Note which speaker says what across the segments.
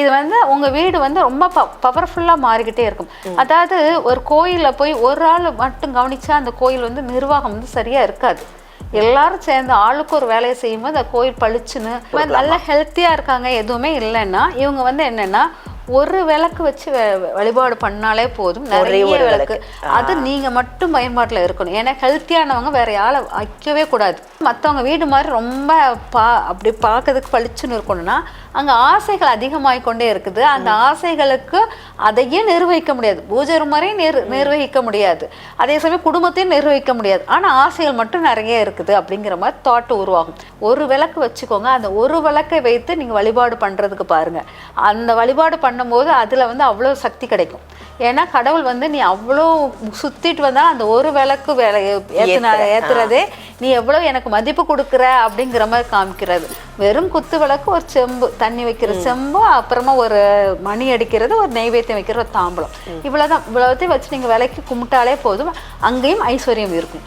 Speaker 1: இது வந்து உங்க வீடு வந்து ரொம்ப பவர்ஃபுல்லா மாறிக்கிட்டே இருக்கும். அதாவது ஒரு கோயில்ல போய் ஒரு ஆள் மட்டும் கவனிச்சா அந்த கோயில் வந்து நிர்வாகம் வந்து சரியா இருக்காது. எல்லாரும் சேர்ந்து ஆளுக்கு ஒரு வேலையை செய்யும்போது அந்த கோயில் பளிச்சுன்னு நல்லா ஹெல்த்தியா இருக்காங்க எதுவுமே இல்லைன்னா இவங்க வந்து என்னன்னா ஒரு விளக்கு வச்சு வழிபாடு பண்ணாலே போதும். நிறைய
Speaker 2: ஒரு
Speaker 1: விளக்கு. அது நீங்க மட்டும் பயன்பாட்டுல இருக்கணும். ஏன்னா ஹெல்த்தியானவங்க வேற யாரை வைக்கவே கூடாது. மத்தவங்க வீடு மாதிரி ரொம்ப பா அப்படி பார்க்கறதுக்கு பளிச்சுன்னு இருக்கணும்னா அங்க ஆசைகள் அதிகமாகிக் கொண்டே இருக்குது. அந்த ஆசைகளுக்கு அதையே நிர்வகிக்க முடியாது. பூஜை முறையும் நிர் நிர்வகிக்க முடியாது. அதே சமயம் குடும்பத்தையும் நிர்வகிக்க முடியாது. ஆனா ஆசைகள் மட்டும் நிறைய இருக்குது அப்படிங்கிற மாதிரி தாட் உருவாகும். ஒரு விளக்கு வச்சுக்கோங்க. அந்த ஒரு விளக்கை வைத்து நீங்க வழிபாடு பண்றதுக்கு பாருங்க. அந்த வழிபாடு பண்ணும்போது அதுல வந்து அவ்வளோ சக்தி கிடைக்கும். ஏன்னா கடவுள் வந்து நீ அவ்வளோ சுத்திட்டு வந்தா அந்த ஒரு விளக்கு வேலை
Speaker 2: ஆ.
Speaker 1: ஏத்துறதே நீ எவ்வளவு எனக்கு மதிப்பு கொடுக்குற அப்படிங்கிற மாதிரி காமிக்கிறது. வெறும் குத்து விளக்கு ஒரு செம்பு தண்ணி வைக்கிற செம்பு அப்புறமா ஒரு மணி அடிக்கிறது ஒரு நெய்வேத்தியம் வைக்கிற ஒரு தாம்பலம். இவ்வளவுதான். இவ்வளவுத்தையும் வச்சு நீங்க விலைக்கு கும்பிட்டாலே போதும். அங்கேயும் ஐஸ்வர்யம் இருக்கும்.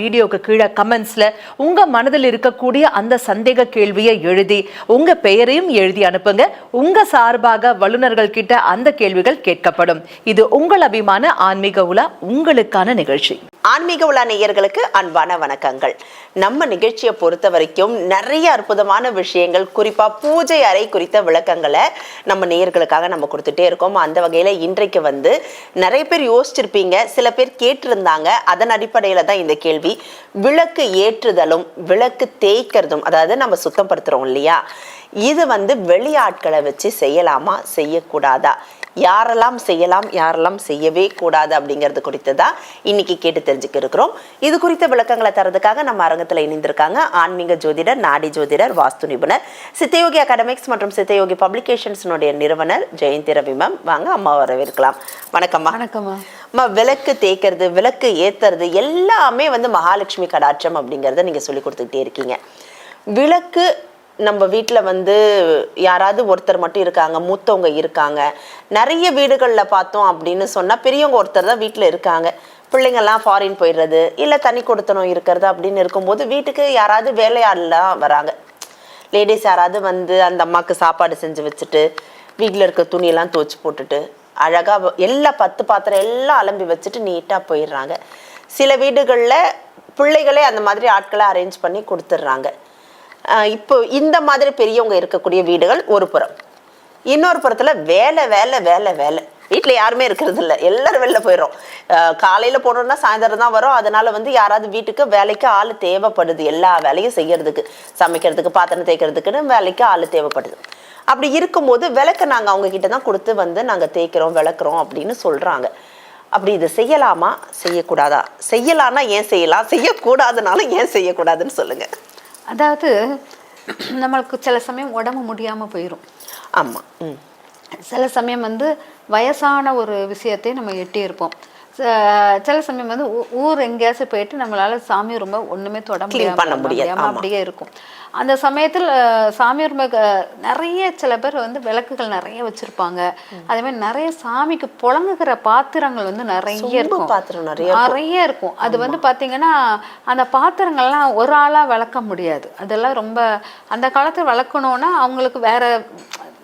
Speaker 3: வீடியோக்கு கீழே கமெண்ட்ஸில் உங்க மனதில் இருக்கக்கூடிய அந்த சந்தேக கேள்வியை எழுதி உங்க பெயரையும் எழுதி அனுப்புங்க. உங்க சார்பாக வல்லுநர்கள் கிட்ட அந்த கேள்விகள் கேட்கப்படும். இது உங்கள் அபிமான ஆன்மீக உலா உங்களுக்கான நிகழ்ச்சி.
Speaker 2: ஆன்மீக உலா நேயர்களுக்கு அன்பான வணக்கங்கள். நம்ம நிகழ்ச்சியை பொறுத்த வரைக்கும் நிறைய அற்புதமான விஷயங்கள் குறிப்பா பூஜை அறை குறித்த விளக்கங்களை நம்ம நேயர்களுக்காக நம்ம கொடுத்துட்டே இருக்கோம். அந்த வகையில இன்றைக்கு வந்து நிறைய பேர் யோசிச்சிருப்பீங்க சில பேர் கேட்டிருந்தாங்க. அதன் அடிப்படையில் தான் இந்த கேள்வி விளக்கு ஏற்றுதலும் விளக்கு தேய்க்கிறதும் அதாவது நம்ம சுத்தப்படுத்துறோம் இல்லையா? இது வந்து வெளியாட்களை வச்சு செய்யலாமா? செய்யக்கூடாதா? யாரெல்லாம் செய்யலாம் யாரெல்லாம் செய்யவே கூடாது அப்படிங்கிறது குறித்து தான் இன்னைக்கு கேட்டு தெரிஞ்சுக்க இருக்கிறோம். இது குறித்த விளக்கங்களை தரதுக்காக நம்ம அரங்கத்தில் இணைந்திருக்காங்க ஆன்மீக ஜோதிடர் நாடி ஜோதிடர் வாஸ்து நிபுணர் சித்தயோகி அகாடமிக்ஸ் மற்றும் சித்தயோகி பப்ளிகேஷன்ஸ்னுடைய நிறுவனர் ஜெயந்தி ரவி மேம் வாங்க அம்மா வரவேற்கலாம். வணக்கம்மா.
Speaker 1: வணக்கம்மா.
Speaker 2: விளக்கு தேய்க்கிறது விளக்கு ஏத்துறது எல்லாமே வந்து மகாலட்சுமி கடாட்சம் அப்படிங்கிறத நீங்க சொல்லி கொடுத்துக்கிட்டே இருக்கீங்க. விளக்கு நம்ம வீட்டில் வந்து யாராவது ஒருத்தர் மட்டும் இருக்காங்க மூத்தவங்க இருக்காங்க. நிறைய வீடுகளில் பார்த்தோம் அப்படின்னு சொன்னால் பெரியவங்க ஒருத்தர் தான் வீட்டில் இருக்காங்க. பிள்ளைங்கள்லாம் ஃபாரின் போயிடுறது இல்லை தனி கொடுத்தனம் இருக்கிறது அப்படின்னு இருக்கும்போது வீட்டுக்கு யாராவது வேலையாடலாம் வராங்க. லேடிஸ் யாராவது வந்து அந்த அம்மாவுக்கு சாப்பாடு செஞ்சு வச்சுட்டு வீட்டில் இருக்க துணியெல்லாம் துவச்சி போட்டுட்டு அழகாக எல்லா பத்து பாத்திரம் எல்லாம் அலம்பி வச்சுட்டு நீட்டாக போயிடுறாங்க. சில வீடுகளில் பிள்ளைகளே அந்த மாதிரி ஆட்களை அரேஞ்ச் பண்ணி கொடுத்துட்றாங்க. இப்போ இந்த மாதிரி பெரியவங்க இருக்கக்கூடிய வீடுகள் ஒரு புறம். இன்னொரு புறத்தில் வேலை வேலை வேலை வேலை. வீட்டில் யாருமே இருக்கிறது இல்லை. எல்லாரும் வெளில போயிடும் காலையில் போனோம்னா சாயந்தரம் தான் வரும். அதனால் வந்து யாராவது வீட்டுக்கு வேலைக்கு ஆள் தேவைப்படுது. எல்லா வேலையும் செய்கிறதுக்கு சமைக்கிறதுக்கு பாத்திரம் தேய்க்கிறதுக்குன்னு வேலைக்கு ஆள் தேவைப்படுது. அப்படி இருக்கும்போது விளக்க நாங்கள் அவங்க கிட்ட தான் கொடுத்து வந்து நாங்கள் தேய்க்கிறோம் விளக்குறோம் அப்படின்னு சொல்கிறாங்க அப்படி இதை செய்யலாமா? செய்யக்கூடாதா? செய்யலாம்னா ஏன் செய்யலாம்? செய்யக்கூடாதுனாலும் ஏன் செய்யக்கூடாதுன்னு சொல்லுங்க.
Speaker 1: அதாவது நம்மளுக்கு சில சமயம் உடம்பு முடியாம போயிடும்
Speaker 2: ஆமா. ம்.
Speaker 1: சில சமயம் வந்து வயசான ஒரு விஷயத்தை நம்ம எட்டி இருப்போம். ச- சில சமயம் வந்து ஊர் எங்கேயாச்சும் போயிட்டு நம்மளால சாமி ரொம்ப ஒண்ணுமே தொட முடியாம. அப்படியே இருக்கும். அந்த சமயத்தில் அஹ், சாமி ரொம்ப க- நிறைய சில பேர் வந்து விளக்குகள் நிறைய வச்சிருப்பாங்க. அதே மாதிரி நிறைய சாமிக்கு புழங்குகிற பாத்திரங்கள் வந்து நிறைய இருக்கும்.
Speaker 2: பாத்திரம் நிறைய இருக்கும்.
Speaker 1: நிறைய இருக்கும். அது வந்து பாத்தீங்கன்னா அந்த பாத்திரங்கள்லாம் ஒரு ஆளா விளக்க முடியாது. அதெல்லாம் ரொம்ப அந்த காலத்துல விளக்கணும்னா அவங்களுக்கு வேற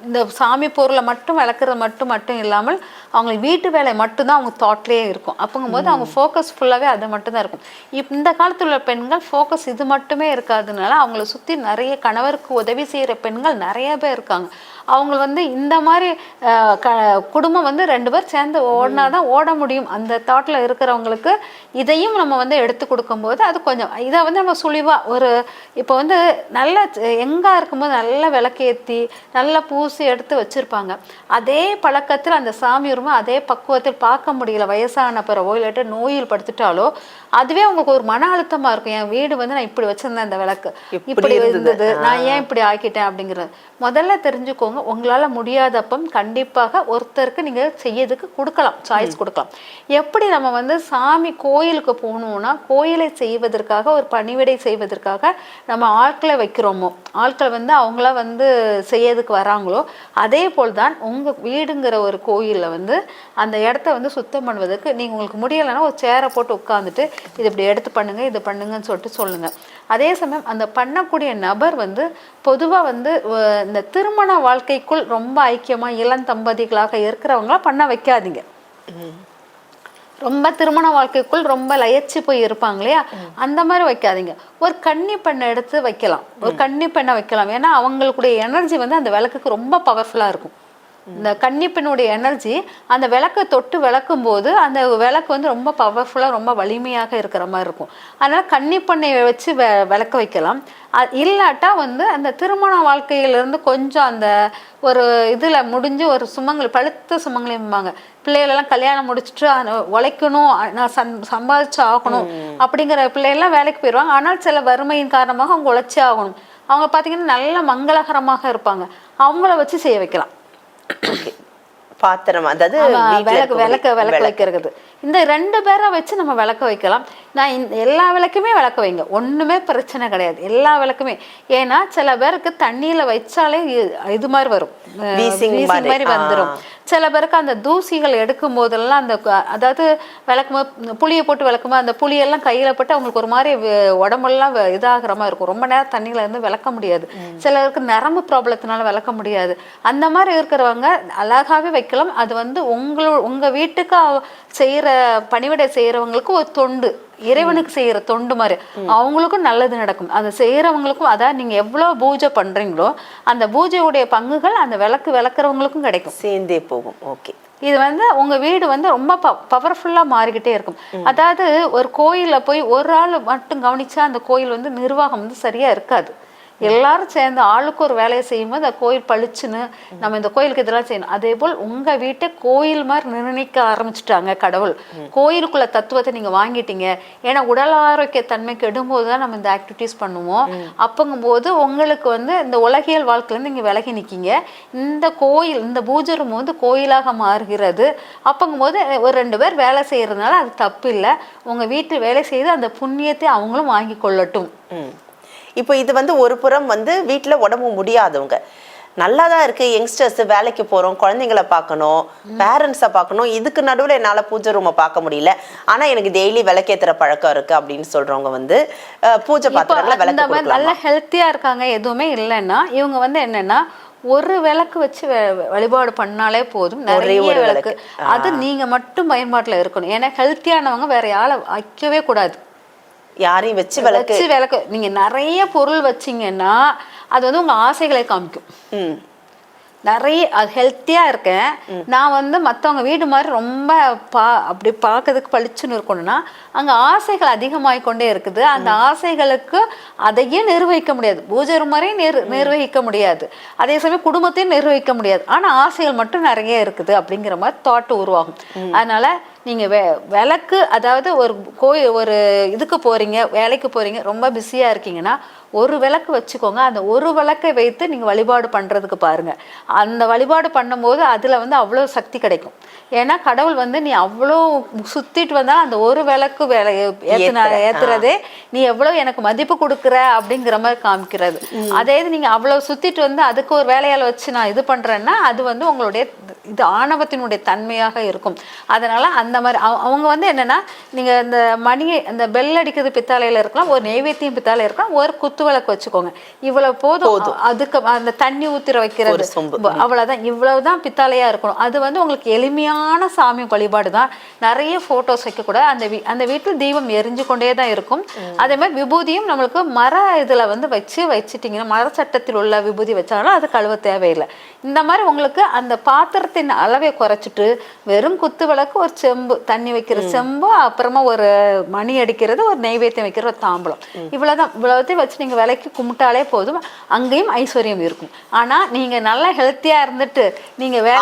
Speaker 1: இந்த சாமி பொருளை மட்டும் விளக்குறது மட்டும் மட்டும் இல்லாமல் அவங்களுக்கு வீட்டு வேலை மட்டும்தான் அவங்க தாட்லேயே இருக்கும். அப்போங்கும்போது அவங்க ஃபோக்கஸ் ஃபுல்லாகவே அது மட்டும்தான் இருக்கும். இப் இந்த காலத்தில் உள்ள பெண்கள் ஃபோக்கஸ் இது மட்டுமே இருக்காதனால அவங்கள சுற்றி நிறைய கணவருக்கு உதவி செய்கிற பெண்கள் நிறைய பேர் இருக்காங்க. அவங்க வந்து இந்த மாதிரி க குடும்பம் வந்து ரெண்டு பேர் சேர்ந்து ஓடினா தான் ஓட முடியும். அந்த தாட்டில் இருக்கிறவங்களுக்கு இதையும் நம்ம வந்து எடுத்து கொடுக்கும்போது அது கொஞ்சம் இதை வந்து நம்ம சுழிவாக ஒரு இப்போ வந்து நல்ல எங்கே இருக்கும்போது நல்ல விளக்கேற்றி நல்ல பூசி எடுத்து வச்சுருப்பாங்க. அதே பழக்கத்தில் அந்த சாமி திரும்ப அதே பக்குவத்தில் பார்க்க முடியல. வயசான பிறவோ இல்லாட்டி நோயில் படுத்துட்டாலோ அதுவே உங்களுக்கு ஒரு மன அழுத்தமா இருக்கும். என் வீடு வந்து நான் இப்படி வச்சிருந்தேன் இந்த விளக்கு.
Speaker 2: இப்படி. இருந்தது.
Speaker 1: நான் ஏன் இப்படி ஆக்கிட்டேன் அப்படிங்கிறது. முதல்ல தெரிஞ்சுக்கோங்க உங்களால முடியாதப்பம் கண்டிப்பாக ஒருத்தருக்கு நீங்க செய்யறதுக்கு கொடுக்கலாம். சாய்ஸ் கொடுக்கலாம். எப்படி நம்ம வந்து சாமி கோயிலுக்கு போகணும்னா கோயிலை செய்வதற்காக ஒரு பணிவிடை செய்வதற்காக நம்ம ஆட்களை வைக்கிறோமோ ஆட்களை வந்து அவங்கள வந்து செய்யறதுக்கு வராங்களோ அதே போல் தான் உங்க வீடுங்கிற ஒரு கோயில்ல வந்து அந்த இடத்த வந்து சுத்தம் பண்ணுவதற்கு நீங்க உங்களுக்கு முடியலைன்னா ஒரு சேரை போட்டு உட்காந்துட்டு இது இப்படி எடுத்து பண்ணுங்க இது பண்ணுங்கன்னு சொல்லிட்டு சொல்லுங்க. அதே சமயம் அந்த பண்ணக்கூடிய நபர் வந்து பொதுவா வந்து இந்த திருமண வாழ்க்கைக்குள் ரொம்ப ஐக்கியமா இளம் தம்பதிகளாக இருக்கிறவங்கள பண்ண வைக்காதீங்க. ரொம்ப திருமண வாழ்க்கைக்குள் ரொம்ப லயச்சு போய் இருப்பாங்க இல்லையா? அந்த மாதிரி வைக்காதீங்க. ஒரு கன்னி பெண்ணை எடுத்து வைக்கலாம். ஒரு கன்னி பெண்ணை வைக்கலாம். ஏன்னா அவங்களுடைய எனர்ஜி வந்து அந்த விளக்குக்கு ரொம்ப பவர்ஃபுல்லா இருக்கும். இந்த கன்னி பெண்ணுடைய எனர்ஜி அந்த விளக்கை தொட்டு விளக்கும் போது அந்த விளக்கு வந்து ரொம்ப பவர்ஃபுல்லாக ரொம்ப வலிமையாக இருக்கிற மாதிரி இருக்கும். அதனால கன்னி பெண்ணை வச்சு வெ விளக்க வைக்கலாம். இல்லாட்டா வந்து அந்த திருமண வாழ்க்கையிலிருந்து கொஞ்சம் அந்த ஒரு இதுல முடிஞ்சு ஒரு சுமங்கலி பழுத்த சுமங்கலிம்பாங்க பிள்ளைகளெல்லாம் கல்யாணம் முடிச்சுட்டு உழைக்கணும் நான் சம் சம்பாதிச்சு ஆகணும் அப்படிங்கிற பிள்ளைகள்லாம் வேலைக்கு போயிடுவாங்க. ஆனால் சில வறுமையின் காரணமாக அவங்க உழைச்சே ஆகணும். அவங்க பார்த்தீங்கன்னா நல்ல மங்களகரமாக இருப்பாங்க. அவங்கள வச்சு செய்ய வைக்கலாம்.
Speaker 2: பாத்திரம் அதாவது
Speaker 1: விளக்கு விளக்கு விளக்கு. வைக்கிறது. இந்த ரெண்டு பேரை வச்சு நம்ம விளக்க வைக்கலாம். நான் இந்த எல்லா விளக்குமே விளக்க வைங்க. ஒண்ணுமே பிரச்சனை கிடையாது. எல்லா விளக்குமே. ஏன்னா சில பேருக்கு தண்ணியில வச்சாலே இது மாதிரி வரும்.
Speaker 2: மாதிரி,
Speaker 1: வந்துரும். சில பேருக்கு அந்த தூசிகள் எடுக்கும் போதெல்லாம் அந்த அதாவது விளக்கும்போது புளியை போட்டு விளக்கும்போது அந்த புளியெல்லாம் கையில போட்டு அவங்களுக்கு ஒரு மாதிரி உடம்பெல்லாம் இதாகிற மாதிரி இருக்கும். ரொம்ப நேரம் தண்ணியில இருந்து விளக்க முடியாது. சிலருக்கு நரம்பு ப்ராப்ளத்தினால விளக்க முடியாது. அந்த மாதிரி இருக்கிறவங்க அழகாவே வைக்கலாம். அது வந்து உங்களோ உங்க வீட்டுக்கு செய்யற பணிவிடை செய்யறவங்களுக்கு ஒரு தொண்டு. இறைவனுக்கு செய்யற தொண்டு மாதிரி. அவங்களுக்கும் நல்லது நடக்கும். அதை செய்யறவங்களுக்கும் அதான் நீங்க எவ்வளவு பூஜை பண்றீங்களோ அந்த பூஜையுடைய பங்குகள் அந்த விளக்கு விளக்குறவங்களுக்கும் கிடைக்கும்.
Speaker 2: சேர்ந்தே போகும். ஓகே.
Speaker 1: இது வந்து உங்க வீடு வந்து ரொம்ப பவர்ஃபுல்லா மாறிக்கிட்டே இருக்கும். அதாவது ஒரு கோயில்ல போய் ஒரு ஆள் மட்டும் கவனிச்சா அந்த கோயில் வந்து நிர்வாகம் வந்து சரியா இருக்காது. எல்லாரும் சேர்ந்து ஆளுக்கு ஒரு வேலையை செய்யும்போது அந்த கோயில் பளிச்சுன்னு நம்ம இந்த கோயிலுக்கு இதெல்லாம் செய்யணும். அதே போல் உங்க வீட்டை கோயில் மாதிரி நிர்ணயிக்க ஆரம்பிச்சுட்டாங்க கடவுள். கோயிலுக்குள்ள தத்துவத்தை நீங்க வாங்கிட்டீங்க. ஏன்னா உடல் ஆரோக்கிய தன்மை கெடும்போது தான் நம்ம இந்த ஆக்டிவிட்டீஸ் பண்ணுவோம். அப்பங்கும்போது உங்களுக்கு வந்து இந்த உலகியல் வாழ்க்கையிலேருந்து நீங்கள் விலகி நிற்கிங்க இந்த கோயில் இந்த பூஜை வந்து கோயிலாக மாறுகிறது. அப்பங்கும்போது ஒரு ரெண்டு பேர் வேலை செய்கிறதுனால அது தப்பு இல்லை உங்கள் வீட்டில் வேலை செய்து அந்த புண்ணியத்தை அவங்களும் வாங்கி கொள்ளட்டும்.
Speaker 2: இப்போ இது வந்து ஒரு புறம் வந்து வீட்ல உடம்பு முடியாதவங்க. நல்லா தான் இருக்கு யங்ஸ்டர்ஸ் வேலைக்கு போறோம் குழந்தைங்கள பார்க்கணும் பேரண்ட்ஸை பார்க்கணும். இதுக்கு நடுவுல என்னால பூஜை ரூமை பார்க்க முடியல. ஆனா எனக்கு டெய்லி விளக்கேத்துற பழக்கம் இருக்கு அப்படின்னு சொல்றவங்க வந்து பூஜை பாத்திரங்களை விளக்கு
Speaker 1: நல்ல
Speaker 2: கொடுக்கலாம்?
Speaker 1: ஹெல்த்தியா இருக்காங்க எதுவுமே இல்லைன்னா இவங்க வந்து என்னன்னா ஒரு விளக்கு வச்சு வழிபாடு பண்ணாலே போதும். நிறைய
Speaker 2: ஒரு
Speaker 1: விளக்கு.
Speaker 2: விளக்கு.
Speaker 1: அது நீங்க மட்டும் பயன்பாட்டுல இருக்கணும். ஏன்னா ஹெல்த்தியானவங்க வேற யாரை வைக்கவே கூடாது.
Speaker 2: யாரையும் வச்சு விளக்கு
Speaker 1: வச்சு விளக்கு. நீங்க நிறைய பொருள் வச்சீங்கன்னா அது வந்து உங்க ஆசைகளை காமிக்கும். நிறைய அது ஹெல்த்தியாக இருக்கேன். நான் வந்து மற்றவங்க வீடு மாதிரி ரொம்ப பா அப்படி பார்க்கறதுக்கு பளிச்சுன்னு இருக்கணும்னா அங்கே ஆசைகள் அதிகமாகிக் கொண்டே இருக்குது. அந்த ஆசைகளுக்கு அதையே நிர்வகிக்க முடியாது. பூஜை மாதிரியும் நிர் நிர்வகிக்க முடியாது. அதே சமயம் குடும்பத்தையும் நிர்வகிக்க முடியாது. ஆனால் ஆசைகள் மட்டும் நிறைய இருக்குது அப்படிங்கிற மாதிரி தாட் உருவாகும். அதனால நீங்கள் வே விளக்கு அதாவது ஒரு கோயில் ஒரு இதுக்கு போகிறீங்க வேலைக்கு போகிறீங்க ரொம்ப பிஸியாக இருக்கீங்கன்னா ஒரு விளக்கு வச்சுக்கோங்க. அந்த ஒரு விளக்கை வைத்து நீங்க வழிபாடு பண்றதுக்கு பாருங்க. அந்த வழிபாடு பண்ணும்போது அதுல வந்து அவ்வளோ சக்தி கிடைக்கும். ஏன்னா கடவுள் வந்து நீ அவ்வளோ சுத்திட்டு வந்தாலும் அந்த ஒரு விளக்கு வேலை
Speaker 2: ஆ.
Speaker 1: ஏத்துறதே நீ எவ்வளவு எனக்கு மதிப்பு கொடுக்குற அப்படிங்கிற மாதிரி காமிக்கிறது. அதே இது நீங்க அவ்வளவு சுத்திட்டு வந்து அதுக்கு ஒரு வேலையால வச்சு நான் இது பண்றேன்னா அது வந்து உங்களுடைய இது ஆணவத்தினுடைய தன்மையாக இருக்கும். அதனால அந்த மாதிரி அவ- அவங்க வந்து என்னன்னா நீங்க இந்த மணி இந்த பெல் அடிக்கிறது பித்தாளையில இருக்கலாம் ஒரு நெய்வேத்தியம் பித்தாளை இருக்கலாம் ஒரு குத்து விளக்கு வச்சுக்கோங்க. இவ்வளவு போதும். அதுக்கு அந்த தண்ணி ஊத்திர வைக்கிறது. அவ்வளவுதான். இவ்வளவுதான் பித்தாளையா இருக்கணும். அது வந்து உங்களுக்கு எளிமையான சாமி வழிபாடு தான். நிறைய போட்டோஸ் வைக்கக்கூடாது அந்த அந்த வீட்டில் தீபம் எரிஞ்சு கொண்டே தான் இருக்கும். அதே மாதிரி விபூதியும் நம்மளுக்கு மர இதுல வந்து வச்சு வச்சுட்டீங்கன்னா மர சட்டத்தில் உள்ள விபூதி வச்சாலும் அது கழுவ தேவையில்லை. இந்த மாதிரி உங்களுக்கு அந்த பாத்திரத்தின் அளவை குறைச்சிட்டு வெறும் குத்து விளக்கு ஒரு செம்பு தண்ணி வைக்கிற செம்பு அப்புறமா ஒரு மணி அடிக்கிறது ஒரு நெய்வேத்தியம் வைக்கிற ஒரு தாம்பலம். இவ்வளவுதான். இவ்வளவுத்தையும் வச்சு நீங்க நீங்க விலைக்கு கும்பிட்டாலே போதும். அங்கேயும் ஐஸ்வர்யம் இருக்கும். ஆனா நீங்க நல்லா ஹெல்த்தியா இருந்துட்டு நீங்க வேற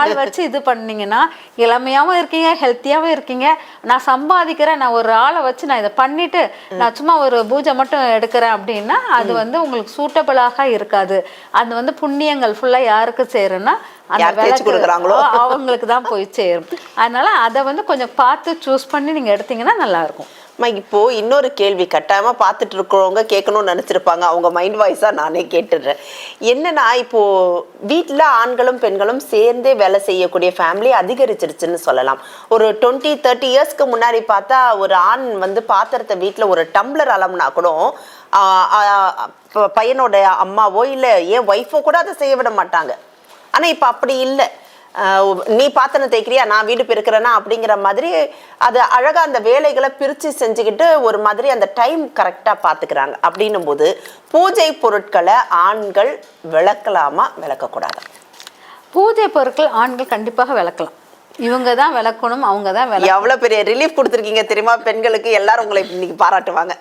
Speaker 2: ஆள்
Speaker 1: வச்சு இது பண்ணீங்கன்னா இளமையாவும் இருக்கீங்க ஹெல்த்தியாவும் இருக்கீங்க. நான் சம்பாதிக்கிறேன் நான் ஒரு ஆளை வச்சு நான் இதை பண்ணிட்டு நான் சும்மா ஒரு பூஜை மட்டும் எடுக்கிறேன் அப்படின்னா அது வந்து உங்களுக்கு சூட்டபிளாக இருக்காது. அது வந்து புண்ணியங்கள் ஃபுல்லா யாருக்கு சேரும்னா? அவங்களுக்கு தான் போய் சேரும். அதனால அதை வந்து கொஞ்சம் பார்த்து சூஸ் பண்ணி நீங்க எடுத்தீங்கன்னா நல்லா இருக்கும்.
Speaker 2: அம்மா இப்போ இன்னொரு கேள்வி. கட்டாயமா பார்த்துட்டு இருக்கிறவங்க கேட்கணும்னு நினைச்சிருப்பாங்க. அவங்க மைண்ட் வாய்ஸா நானே கேட்டுடுறேன். என்னன்னா இப்போ வீட்டில் ஆண்களும் பெண்களும் சேர்ந்தே வேலை செய்யக்கூடிய ஃபேமிலி அதிகரிச்சிருச்சுன்னு சொல்லலாம். ஒரு டுவெண்ட்டி தேர்ட்டி இயர்ஸ்க்கு முன்னாடி பார்த்தா ஒரு ஆண் வந்து பாத்திரத்தை வீட்டில் ஒரு டம்ளர் அளவுனா கூட பையனோட அம்மாவோ இல்லை ஏன் ஒய்ஃபோ கூட அதை செய்ய விட மாட்டாங்க. ஆனால் இப்போ அப்படி இல்லை. நீ பாத்திரம் தேய்க்கிறியா? நான் வீடு பெருக்கிறேனா? அப்படிங்கிற மாதிரி அது அழகா அந்த வேலைகளை பிரிச்சு செஞ்சுக்கிட்டு ஒரு மாதிரி அந்த டைம் கரெக்டா பாத்துக்கிறாங்க. அப்படின்னும் போது பூஜை பொருட்களை ஆண்கள் விளக்கலாமா? விளக்கக்கூடாதா?
Speaker 1: பூஜை பொருட்கள் ஆண்கள் கண்டிப்பாக விளக்கலாம். இவங்க தான் விளக்கணும் அவங்க தான் விளக்க
Speaker 2: எவ்வளவு பெரிய ரிலீஃப் கொடுத்துருக்கீங்க தெரியுமா? பெண்களுக்கு எல்லாரும் உங்களை இன்னைக்கு பாராட்டுவாங்க.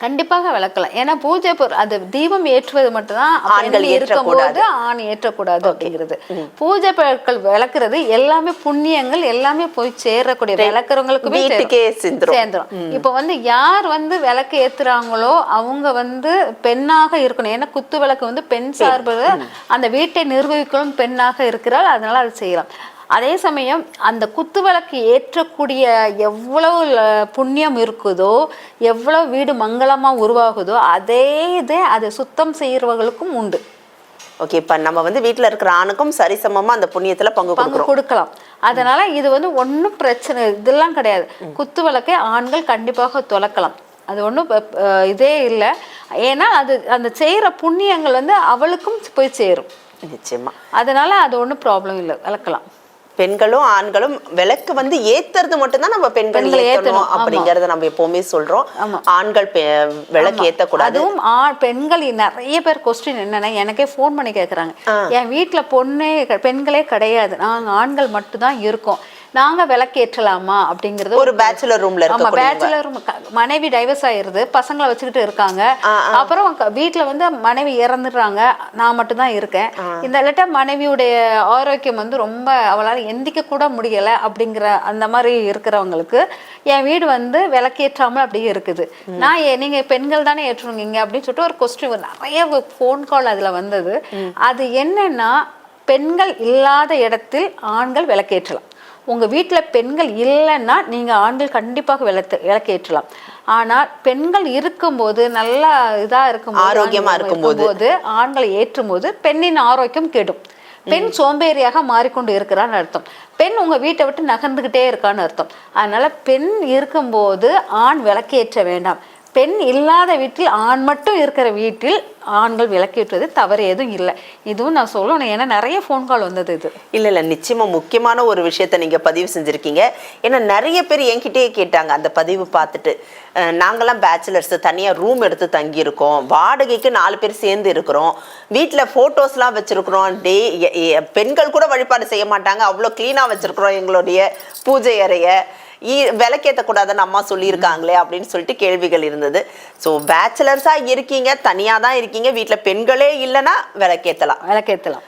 Speaker 1: கண்டிப்பாக விளக்கலாம். ஏன்னா பூஜை அது தீபம் ஏற்றுவது மட்டும்தான்
Speaker 2: ஆண்கள்
Speaker 1: இருக்கும்போது. ஆண் ஏற்றக்கூடாது அப்படிங்கிறது. பூஜை பொருட்கள் விளக்குறது எல்லாமே புண்ணியங்கள் எல்லாமே போய் சேரக்கூடிய விளக்குறவங்களுக்குமே. சேர்ந்துரும். இப்போ வந்து யார் வந்து விளக்கு ஏத்துறாங்களோ அவங்க வந்து பெண்ணாக இருக்கணும். ஏன்னா குத்து விளக்கு வந்து பெண் சார்பு. அந்த வீட்டை நிர்வகிக்கும் பெண்ணாக இருக்கிறாள். அதனால அது செய்யலாம். அதே சமயம் அந்த குத்து விளக்கு ஏற்றக்கூடிய எவ்வளவு புண்ணியம் இருக்குதோ எவ்வளவு வீடு மங்களமா உருவாகுதோ அதே இதே அதை சுத்தம் செய்யறவங்களுக்கும் உண்டு.
Speaker 2: ஓகே இப்ப நம்ம வந்து வீட்ல இருக்கிற ஆணுக்கும் சரிசமமா அந்த புண்ணியத்துல பங்கு
Speaker 1: பங்கு கொடுக்கலாம். அதனால இது வந்து ஒன்றும் பிரச்சனை இதெல்லாம் கிடையாது. குத்து விளக்கை ஆண்கள் கண்டிப்பாக துலக்கலாம். அது ஒன்றும் இதே இல்லை. ஏன்னா அது அந்த செய்கிற புண்ணியங்கள் வந்து அவளுக்கும் போய் சேரும்.
Speaker 2: நிச்சயமா.
Speaker 1: அதனால அது ஒன்றும் ப்ராப்ளம் இல்லை. விளக்கலாம்.
Speaker 2: பெண்களும் ஆண்களும் விளக்கு வந்து ஏத்துறது மட்டும்தான் நம்ம பெண்கள் ஏத்தணும். அப்படிங்கறத நம்ம எப்பவுமே சொல்றோம். ஆண்கள் விளக்கு. ஏத்தக்கூடாது.
Speaker 1: அதுவும் பெண்கள் நிறைய பேர் கொஸ்டின் என்னன்னா எனக்கே ஃபோன் பண்ணி கேக்குறாங்க. என் வீட்ல பொண்ணே பெண்களே கிடையாது. நாங்க ஆண்கள் மட்டும்தான் இருக்கோம். நாங்க விளக்கேற்றலாமா அப்படிங்கறது
Speaker 2: ஒரு bachelor roomல
Speaker 1: ஆமா. பேச்சுலர் மனைவி டைவர்ஸ் ஆயிருது பசங்களை வச்சுக்கிட்டு இருக்காங்க. அப்புறம் வீட்ல வந்து மனைவி இறந்துடுறாங்க. நான் மட்டும்தான் இருக்கேன். இந்த லெட்டர் மனைவியுடைய ஆரோக்கியம் வந்து ரொம்ப அவளால எந்திக்க கூட முடியல அப்படிங்கிற அந்த மாதிரி இருக்கிறவங்களுக்கு என் வீடு வந்து விளக்கேற்றாமல் அப்படியே இருக்குது. நான் ஏ- நீங்க பெண்கள் தானே ஏற்றுவீங்க அப்படின்னு சொல்லிட்டு ஒரு கொஸ்டின் நிறைய ஃபோன் கால் அதுல வந்தது. அது என்னன்னா பெண்கள் இல்லாத இடத்தில் ஆண்கள் விளக்கேற்றலாம். உங்க வீட்ல பெண்கள் இல்லைன்னா நீங்க ஆண்கள் கண்டிப்பாக விளக்கு விளக்கேற்றலாம். ஆனால் பெண்கள் இருக்கும்போது நல்லா இதா இருக்கும்போது
Speaker 2: ஆரோக்கியமா
Speaker 1: ஆண்கள்
Speaker 2: இருக்கும்போது.
Speaker 1: ஆண்களை ஏற்றும்போது பெண்ணின் ஆரோக்கியம் கெடும். பெண் சோம்பேறியாக மாறிக்கொண்டு இருக்கிறான்னு அர்த்தம். பெண் உங்க வீட்டை விட்டு நகர்ந்துகிட்டே இருக்கான்னு அர்த்தம். அதனால பெண் இருக்கும்போது ஆண் விளக்கேற்ற வேண்டாம். பெண் இல்லாத வீட்டில் ஆண் மட்டும் இருக்கிற வீட்டில் ஆண்கள் விளக்கேற்றுவது தவறு எதுவும் இல்லை. இதுவும் நான் சொல்லணும். ஏன்னா நிறைய ஃபோன் கால் வந்தது இது.
Speaker 2: இல்லை இல்லை. நிச்சயமாக முக்கியமான ஒரு விஷயத்த நீங்கள் பதிவு செஞ்சுருக்கீங்க. ஏன்னா நிறைய பேர் என்கிட்டயே கேட்டாங்க அந்த பதிவு பார்த்துட்டு. நாங்களாம் பேச்சுலர்ஸ் தனியாக ரூம் எடுத்து தங்கியிருக்கோம். வாடகைக்கு நாலு பேர் சேர்ந்து இருக்கிறோம். வீட்டில் ஃபோட்டோஸ்லாம் வச்சுருக்குறோம். டே எ- எ- பெண்கள் கூட வழிபாடு செய்ய மாட்டாங்க. அவ்வளோ க்ளீனாக வச்சுருக்குறோம் எங்களுடைய பூஜை அறையை. விளக்கேற்றக்கூடாதுன்னு அம்மா சொல்லியிருக்காங்களே அப்படின்னு சொல்லிட்டு கேள்விகள் இருந்தது. ஸோ பேச்சுலர்ஸாக இருக்கீங்க தனியாக தான் இருக்கீங்க வீட்டில் பெண்களே இல்லைன்னா விளக்கேற்றலாம்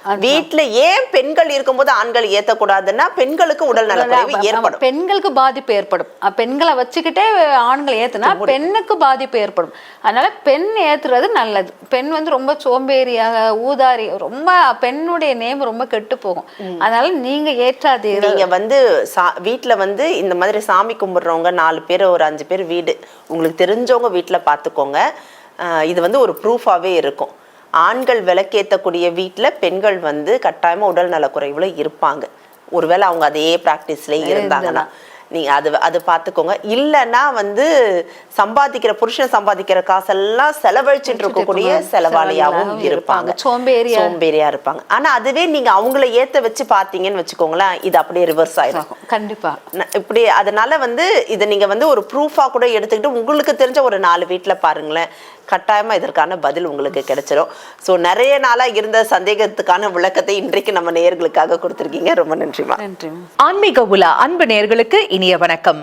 Speaker 1: அது-
Speaker 2: வீட்ல ஏன் பெண்கள் இருக்கும்போது ஆண்கள் ஏத்தக்கூடாதுன்னா பெண்களுக்கு உடல் நலக்குறைவு ஏற்படும்.
Speaker 1: பெண்களுக்கு பாதிப்பு ஏற்படும். பெண்களை வச்சுக்கிட்டே ஆண்கள் ஏத்துனா பெண்ணுக்கு பாதிப்பு ஏற்படும். அதனால பெண் ஏத்துறது நல்லது. பெண் வந்து ரொம்ப சோம்பேறியாக ஊதாரி ரொம்ப பெண்ணுடைய நேம் ரொம்ப கெட்டு போகும். அதனால நீங்க ஏற்றாதீர்கள்.
Speaker 2: நீங்க வந்து சா வீட்ல வந்து இந்த மாதிரி சாமி கும்பிடுறவங்க நாலு பேர் ஒரு அஞ்சு பேர் வீடு. உங்களுக்கு தெரிஞ்சவங்க வீட்ல பார்த்துக்கோங்க. இது வந்து ஒரு ப்ரூஃபாவே இருக்கும். ஆண்கள் விளக்கேற்றக்கூடிய வீட்ல பெண்கள் வந்து கட்டாயமா உடல் நலக்குறைவுல இருப்பாங்க. ஒருவேளை அவங்க அதே ப்ராக்டிஸ்ல இருந்தாங்கன்னா. நீங்க அது அது பார்த்துக்கோங்க இல்லைன்னா வந்து சம்பாதிக்கிற புருஷன் சம்பாதிக்கிற காசெல்லாம் செலவழிச்சிட்டு இருக்கக்கூடிய செலவாளியாகவும் இருப்பாங்க.
Speaker 1: சோம்பேறியா-
Speaker 2: சோம்பேறியா இருப்பாங்க. ஆனா அதுவே நீங்க அவங்கள ஏத்த வச்சு பார்த்தீங்கன்னு வச்சுக்கோங்களேன் இது அப்படியே ரிவர்ஸ் ஆயிடும்
Speaker 1: கண்டிப்பா.
Speaker 2: ந- இப்படி அதனால வந்து இதை நீங்க வந்து ஒரு ப்ரூஃபா கூட எடுத்துக்கிட்டு உங்களுக்கு தெரிஞ்ச ஒரு நாலு வீட்ல பாருங்களேன். கட்டாயமா இதற்கான பதில் உங்களுக்கு கிடைச்சிடும் ஸோ நிறைய நாளா இருந்த சந்தேகத்துக்கான விளக்கத்தை இன்றைக்கு நம்ம நேர்களுக்காக கொடுத்துருக்கீங்க. ரொம்ப நன்றிமா
Speaker 1: நன்றி.
Speaker 3: ஆன்மீக உலா அன்பு நேர்களுக்கு இனிய வணக்கம்.